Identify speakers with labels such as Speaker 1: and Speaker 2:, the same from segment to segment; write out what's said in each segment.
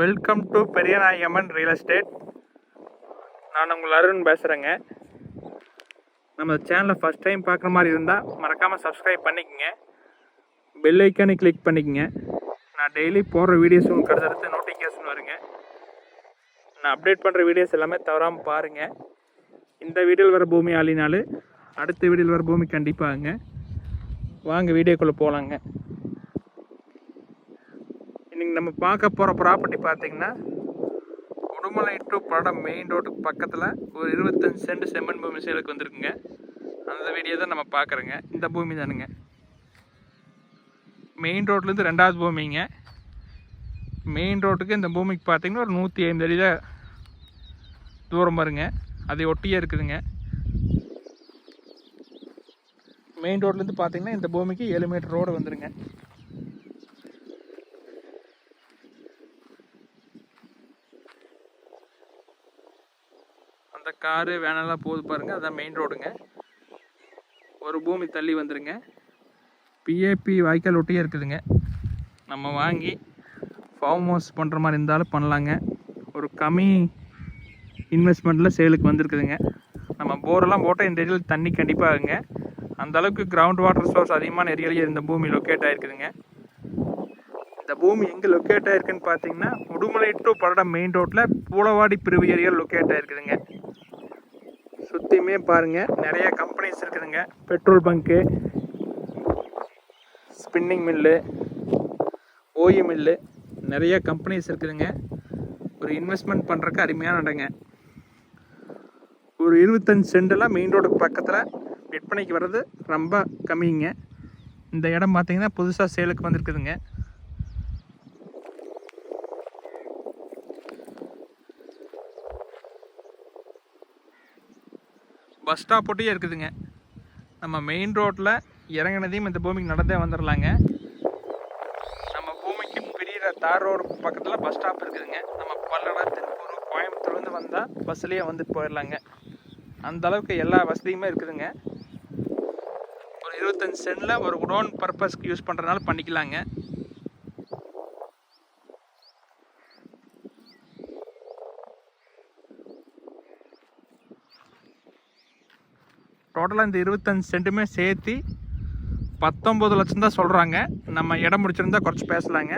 Speaker 1: Welcome to Periyanayagamman real estate நான் உங்கள் அருண் பேசுகிறேங்க நம்ம சேனலை ஃபஸ்ட் டைம் பார்க்குற மாதிரி இருந்தால் மறக்காமல் சப்ஸ்கிரைப் பண்ணிக்கோங்க. பெல் ஐக்கானை கிளிக் பண்ணிக்கோங்க. நான் டெய்லி போடுற வீடியோஸ் உங்களுக்கு அடுத்தடுத்து நோட்டிஃபிகேஷன் வருங்க. நான் அப்டேட் பண்ணுற வீடியோஸ் எல்லாமே தவறாமல் பாருங்கள் இந்த வீடியோவில் வர பூமி ஆளினாலும் அடுத்த வீடியோவில் வர பூமி கண்டிப்பாங்க. வாங்க வீடியோக்குள்ளே போகலாங்க இன்னைக்கு நம்ம பார்க்க போகிற ப்ராப்பர்ட்டி பார்த்தீங்கன்னா உடுமலை டு படம் மெயின் ரோட்டுக்கு பக்கத்தில் ஒரு இருபத்தஞ்சு சென்ட் செம்மண் பூமி சேலுக்கு வந்திருக்குங்க. அந்த வீடியோ தான் நம்ம பார்க்குறோங்க. இந்த பூமி தானுங்க. மெயின் ரோட்லேருந்து ரெண்டாவது பூமிங்க. மெயின் ரோட்டுக்கு இந்த பூமிக்கு பார்த்தீங்கன்னா ஒரு நூற்றி ஐம்பது அடி தான் தூரம் பாருங்க அதை ஒட்டியே இருக்குதுங்க. மெயின் ரோட்லேருந்து பார்த்தீங்கன்னா இந்த பூமிக்கு ஏழு மீட்டர் ரோடு வந்துருங்க. அந்த காரு வேனெல்லாம் போகுது பாருங்கள் அதான் மெயின் ரோடுங்க ஒரு பூமி தள்ளி வந்துடுங்க பிஏபி வாய்க்கால் ஒட்டியே இருக்குதுங்க. நம்ம வாங்கி ஃபார்ம் ஹவுஸ் பண்ணுற மாதிரி இருந்தாலும் பண்ணலாங்க. ஒரு கம்மி இன்வெஸ்ட்மெண்ட்டில் சேலுக்கு வந்திருக்குதுங்க. நம்ம போரெல்லாம் போட்டால் இந்த ஏரியாவில் தண்ணி கண்டிப்பாகுங்க அந்தளவுக்கு அந்த அளவுக்கு கிரவுண்ட் வாட்டர் சோர்ஸ் அதிகமான ஏரியாலேயே இந்த பூமி லொக்கேட் ஆகிருக்குதுங்க இந்த பூமி எங்கே லொக்கேட் ஆகிருக்குன்னு பார்த்தீங்கன்னா உடுமலை டு பல்லடம் மெயின் ரோட்டில் பூலவாடி பிரிவு ஏரியா லொக்கேட் ஆகிருக்குதுங்க சுற்றியுமே பாருங்கள் நிறைய கம்பெனிஸ் இருக்குதுங்க. Petrol bunk spinning mill OE mill நிறைய கம்பெனிஸ் இருக்குதுங்க. ஒரு இன்வெஸ்ட்மெண்ட் பண்ணுறக்கு அருமையான இடங்க. ஒரு இருபத்தஞ்சு சென்டெல்லாம் மெயின் ரோடுக்கு பக்கத்தில் விற்பனைக்கு வர்றது ரொம்ப கம்மிங்க. இந்த இடம் பார்த்திங்கன்னா புதுசாக சேலுக்கு வந்திருக்குதுங்க. பஸ் ஸ்டாப் ஒட்டியே இருக்குதுங்க. நம்ம மெயின் ரோட்டில் இறங்கினதையும் இந்த பூமிக்கு நடந்தே வந்துடலாங்க நம்ம பூமிக்கு பிரியிற தார் ரோடு பக்கத்தில் பஸ் ஸ்டாப் இருக்குதுங்க. நம்ம பல்லடா திருப்பூர் கோயம்புத்தூர்லேருந்து வந்தால் பஸ்லேயே வந்துட்டு போயிடலாங்க அந்த அளவுக்கு எல்லா வசதியுமே இருக்குதுங்க. ஒரு இருபத்தஞ்சி சென்டில் ஒரு குடோன் பர்பஸ்க்கு யூஸ் பண்ணுறதுனால பண்ணிக்கலாங்க. டோட்டலாக இந்த இருபத்தஞ்சி சென்ட்டுமே சேர்த்து பத்தொம்பது லட்சம் தான் சொல்கிறாங்க நம்ம இடம் முடிச்சிருந்தா குறைச்சி பேசலாங்க.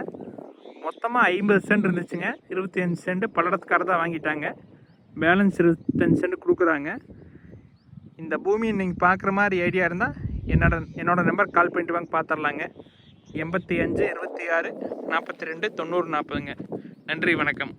Speaker 1: மொத்தமாக ஐம்பது சென்ட் இருந்துச்சுங்க. இருபத்தி அஞ்சு சென்ட் பல்லடத்துக்கார தான் வாங்கிட்டாங்க. பேலன்ஸ் இருபத்தஞ்சு சென்ட் கொடுக்குறாங்க. இந்த பூமியை நீங்கள் பார்க்குற மாதிரி ஐடியா இருந்தால் என்னோட என்னோட நம்பர் கால் பண்ணிட்டு வாங்க பார்த்துடலாங்க எண்பத்தி அஞ்சு இருபத்தி ஆறு நாற்பத்தி ரெண்டு தொண்ணூறு நாற்பதுங்க. நன்றி வணக்கம்.